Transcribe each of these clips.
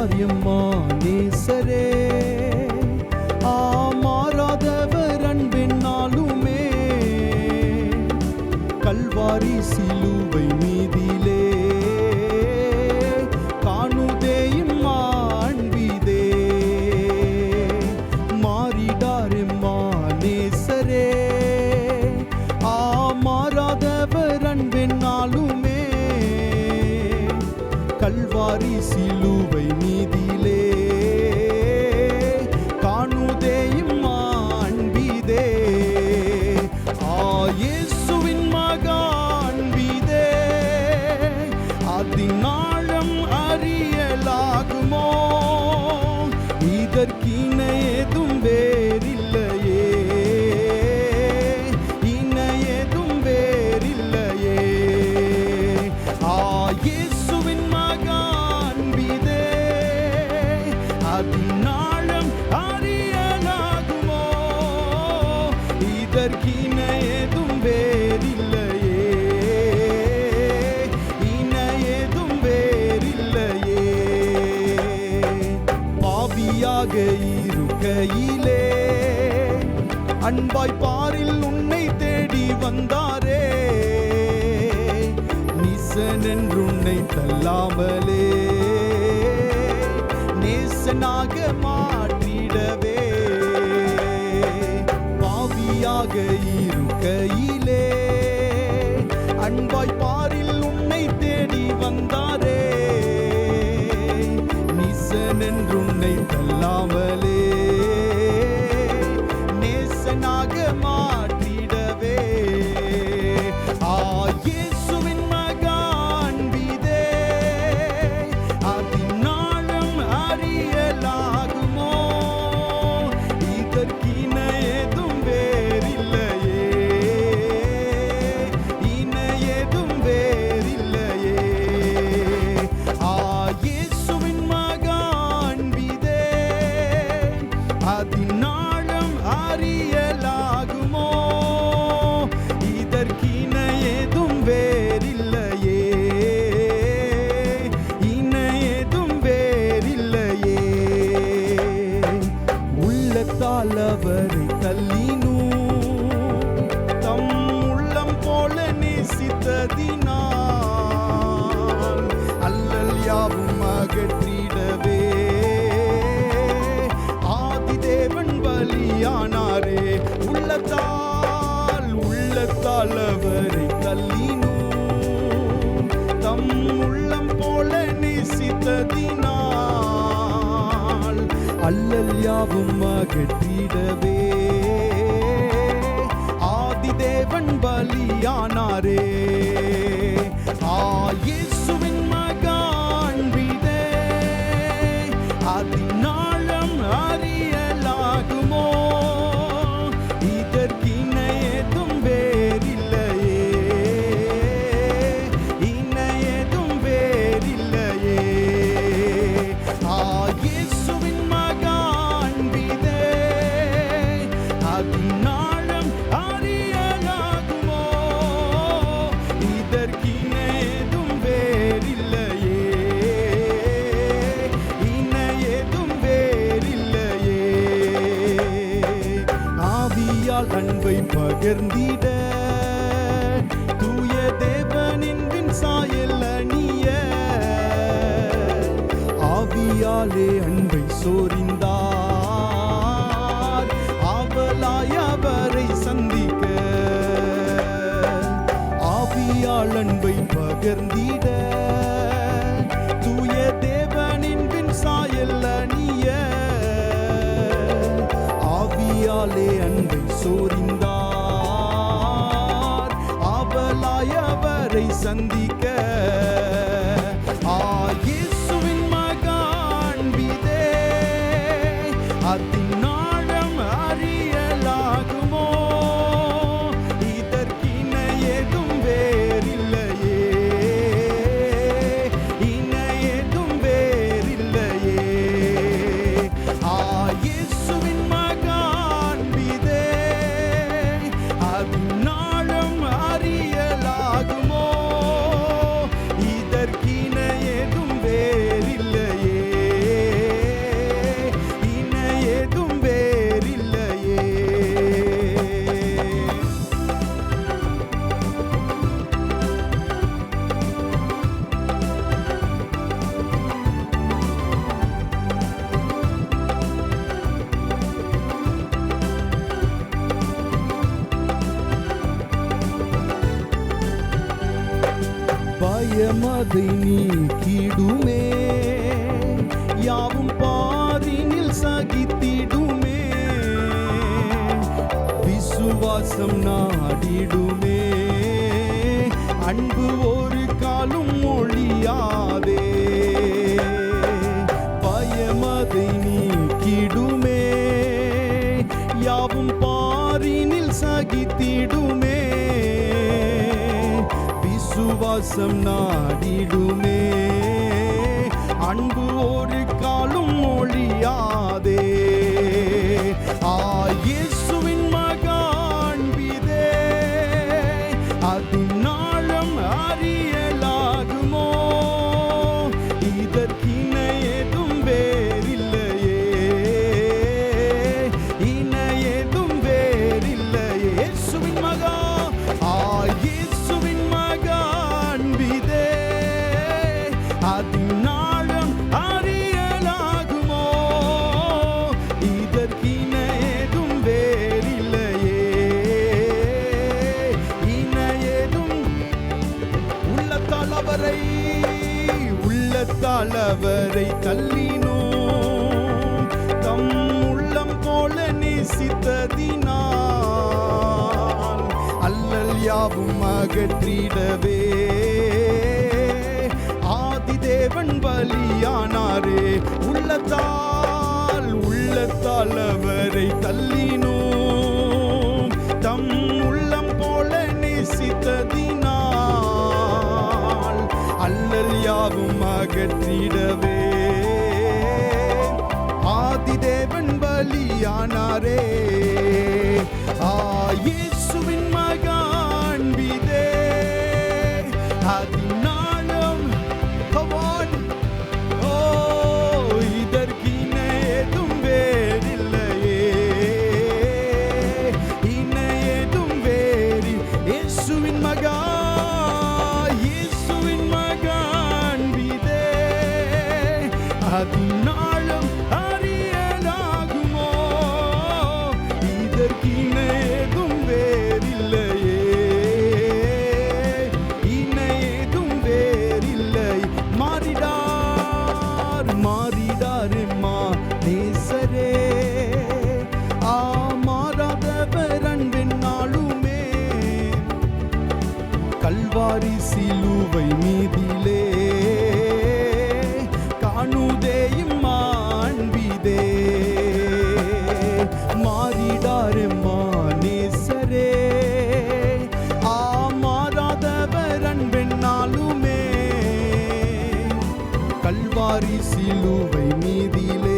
காரியம் மானேசரே ஆ மாறாதவர் அன்பின்னாலுமே கல்வாரி சிலுவை மீதிலே. காணுதேயும் மாண்பிதே மாறிடாரே மானேசரே ஆ மாறாதவர் அன்பின்னாலுமே கல்வாரி சிலுவை உலகையிலே அன்பாய் பாரில் உன்னை தேடி வந்தாரே. நிசன் என்று உன்னை தள்ளாமலே. நேசனாக மாற்றிடவே நாகமா அம்மா கட்டிடவே. ஆதிதேவன் பலியானாரே. ஆயில் பகர்ந்திட. தூய தேவனின் சாயல் அணிய ஆவியாலே அன்பை சோரிந்தார். ஆவலாய அவரை சந்திக்க. ஆவியால் அன்பை பகர்ந்திட. தூய தேவனின் சாயல் அணிய ஆவியாலே அன்பை சோரிந்தார். சந்திக்க He knows. பயமதை நீக்கிடுமே யாவும் பாதினில் சகித்திடுமே. விசுவாசம் நாடிடுமே. அன்பு ஒரு காலும் மொழியாதே பயமதை நீக்கிடுமே யாவும் பாரினில் சகித்திடுமே. விசுவாசம் நாடிடுமே. அன்பு ஒரு காலும் மொழியாதே ஆயேசுவின் மகான்பிதே அதிநாளம் அறியலாகுமோ? இதற்கின உள்ளத்தால் அவரை தள்ளினோம். தம் உள்ளம் போல நேசித்ததினால் அல்லல் யாவும் அகற்றிடவே. ஆதிதேவன் பலியானாரே உள்ளத்தால் உள்ளத்தால் அவரை தள்ளினோம். அகற்றிடவே ஆதிதேவன் பலியானாரே. ஆயே கல்வாரி சிலுவை மீதிலே. காணுதேயும் மாண்பிதே மாறிடாருமா மானேசரே. ஆ மாறாதவர் அன்பெண்ணாலுமே கல்வாரி சிலுவை மீதிலே.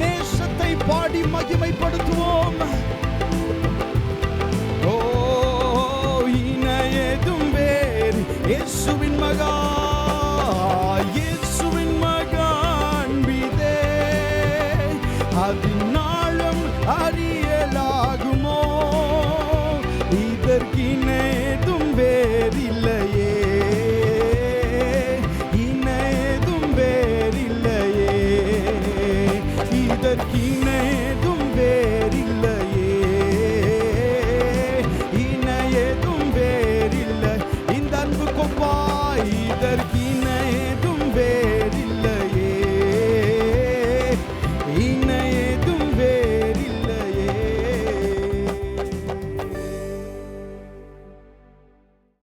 நேசத்தை பாடி மகிமைப்படுத்துவோம். ஓ இன ஏதும் வேறு இயேசுவின் மகா இயேசுவின் மகான் பிதே அதின் நாளும் அறிய